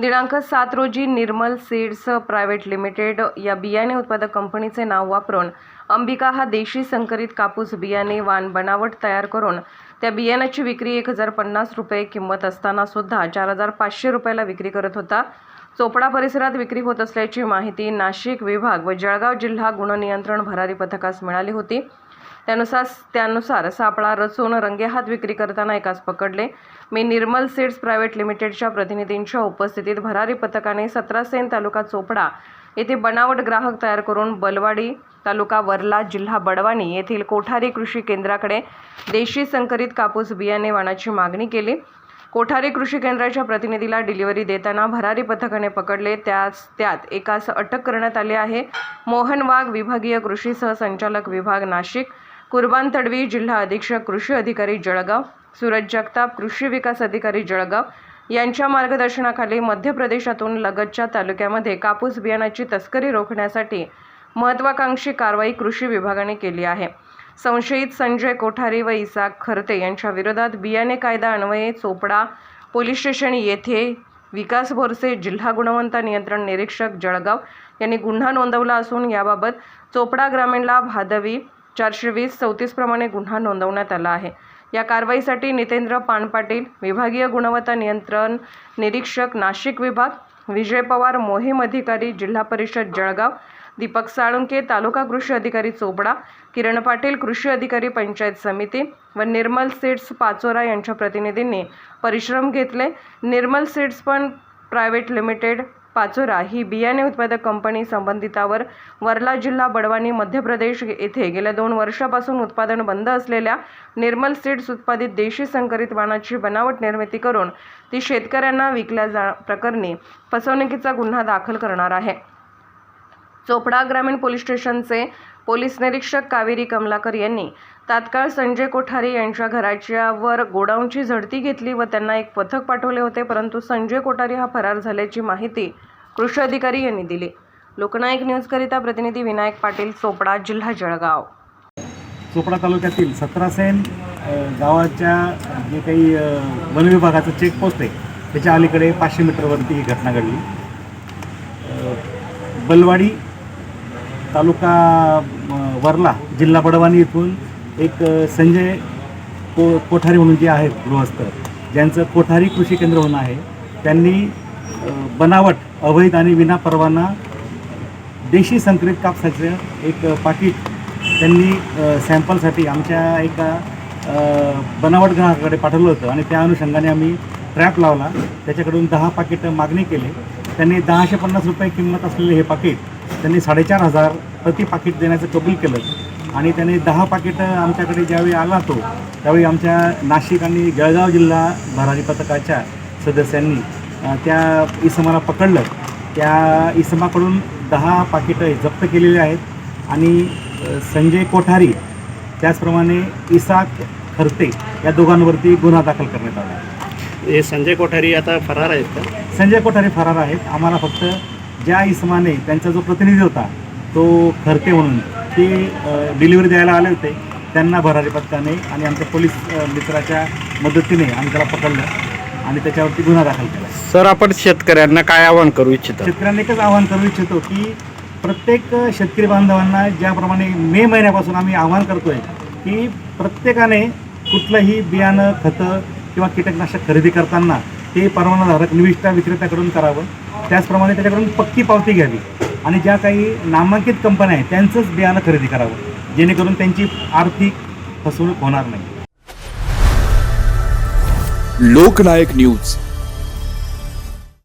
दिनांक सात रोजी निर्मल सीड्स प्रायव्हेट लिमिटेड या बियाणे उत्पादक कंपनीचे नाव वापरून अंबिका हा देशी संकरित कापूस बियाणे वाण बनावट तयार करून त्या बियाण्याची विक्री एक हजार पन्नास रुपये किंमत असताना सुद्धा चार हजार पाचशे रुपयाला विक्री करत होता. चोपडा परिसरात विक्री होत असल्याची माहिती नाशिक विभाग व जळगाव जिल्हा गुणनियंत्रण भरारी पथकास मिळाली होती. त्यानुसार त्यानुसार सापळा रचून रंगेहात विक्री करताना एकास पकडले. मी निर्मल सीड्स प्रायव्हेट लिमिटेडच्या प्रतिनिधींच्या उपस्थितीत भरारी पथकाने सतरासेन तालुका चोपडा येथे बनावट ग्राहक तयार करून बलवाडी तालुका वर्ला जिल्हा बडवानी येथील कोठारी कृषी केंद्राकडे देशी संकरित कापूस बियाणे वाणाची मागणी केली. कोठारी कृषी केंद्राच्या प्रतिनिधीला डिलिव्हरी देताना भरारी पथकाने पकडले. त्यास त्यात एकास अटक करण्यात आली आहे. मोहन वाघ विभागीय कृषी सहसंचालक विभाग नाशिक कुर्बान तडवी जिल्हा अधीक्षक कृषी अधिकारी जळगाव सूरज जगताप कृषी विकास अधिकारी जळगाव यांच्या मार्गदर्शनाखाली मध्य प्रदेशातून लगतच्या तालुक्यामध्ये कापूस बियाणाची तस्करी रोखण्यासाठी महत्त्वाकांक्षी कारवाई कृषी विभागाने केली आहे. संशयित संजय कोठारी व इसाक खरते यांच्या विरोधात बियाणे कायदा अन्वये चोपडा पोलीस स्टेशन येथे विकास बोरसे जिल्हा गुणवंता नियंत्रण निरीक्षक जळगाव यांनी गुन्हा नोंदवला असून याबाबत चोपडा ग्रामीणला भादवी चारशे वीस चौतीसप्रमाणे गुन्हा नोंदवण्यात आला आहे. या कारवाईसाठी नितेंद्र पानपाटील विभागीय गुणवत्ता नियंत्रण निरीक्षक नाशिक विभाग विजय पवार मोहीम अधिकारी जिल्हा परिषद जळगाव दीपक साळुंके तालुका कृषी अधिकारी चोपडा किरण पाटील कृषी अधिकारी पंचायत समिती व निर्मल सीड्स पाचोरा यांच्या प्रतिनिधींनी परिश्रम घेतले. निर्मल सीड्स पण प्रायव्हेट लिमिटेड पाचोरा ही बियाणे उत्पादक कंपनी संबंधितावर वर्ला जिल्हा बडवानी मध्य प्रदेश येथे गेल्या दोन वर्षापासून उत्पादन बंद असलेल्या निर्मल सीड्स उत्पादित देशी संकरित वाणाची बनावट निर्मिती करून ती शेतकऱ्यांना विकल्या जा प्रकरणी फसवणुकीचा गुन्हा दाखल करणार आहे. चोपडा ग्रामीण पोलीस स्टेशनचे पोलीस निरीक्षक कावेरी कमलाकर यांनी तात्काळ संजय कोठारी यांच्या घराच्या वर गोडाऊनची झडती घेतली व त्यांना एक पथक पाठवले होते परंतु संजय कोठारी हा फरार झाल्याची माहिती कृषी अधिकारी यांनी दिली. लोकनायक न्यूजकरिता प्रतिनिधी विनायक पाटील चोपडा जिल्हा जळगाव. चोपडा तालुक्यातील सतरासेन गावाच्या जे काही वन विभागाचं चेकपोस्ट आहे त्याच्या अलीकडे पाचशे मीटरवरती ही घटना घडली. बलवाडी तालुका वरला वर्ला जिल्हा बडवानी इथून एक संजय को कोठारी म्हणून जे आहेत गृहस्थ ज्यांचं कोठारी कृषी केंद्र होणं आहे त्यांनी बनावट अवैध आणि विना परवाना देशी संकरित कापसाचं एक पाकिट त्यांनी सॅम्पलसाठी आमच्या एका बनावट ग्राहकाकडे पाठवलं होतं आणि त्या अनुषंगाने आम्ही ट्रॅप लावला. त्याच्याकडून दहा पाकिटं मागणी केली. त्यांनी दहाशे पन्नास रुपये किंमत असलेले हे पाकिट त्यांनी साडेचार हजार प्रति पाकिट देण्याचं कबूल केलं. आणि त्याने दहा पाकिटं आमच्याकडे ज्यावेळी आला तो त्यावेळी आमच्या नाशिक आणि जळगाव जिल्हा भरारी पथकाच्या सदस्यांनी त्या इसमाला पकडलं. त्या इसमाकडून दहा पाकिटं जप्त केलेली आहेत. आणि संजय कोठारी त्याचप्रमाणे इसाक खरते या दोघांवरती गुन्हा दाखल करण्यात आला. हे संजय कोठारी आता फरार आहेत का? संजय कोठारी फरार आहेत. आम्हाला फक्त ज्या इसमाने त्यांचा जो प्रतिनिधी होता तो खरते म्हणून ते डिलिव्हरी द्यायला आले होते. त्यांना भरारी पथकाने आणि आमच्या पोलीस मित्राच्या मदतीने आम्ही त्याला पकडलं आणि त्याच्यावरती गुन्हा दाखल केला. सर आपण शेतकऱ्यांना काय आवाहन करू इच्छिता? शेतकऱ्यांना एकच आवाहन करू इच्छितो की प्रत्येक शेतकरी बांधवांना ज्याप्रमाणे मे महिन्यापासून आम्ही आवाहन करतोय की प्रत्येकाने कुठलंही बियाणं खतं किंवा कीटकनाशक खरेदी करताना ते परवानाधारक निविष्ठा विक्रेत्याकडून करावं. त्याचप्रमाणे त्याच्याकडून पक्की पावती घ्यावी. आणि ज्या काही नामांकित कंपन्या आहेत त्यांचंच बियाणं खरेदी करावं. जेणेकरून त्यांची आर्थिक फसवणूक होणार नाही. लोकनायक न्यूज.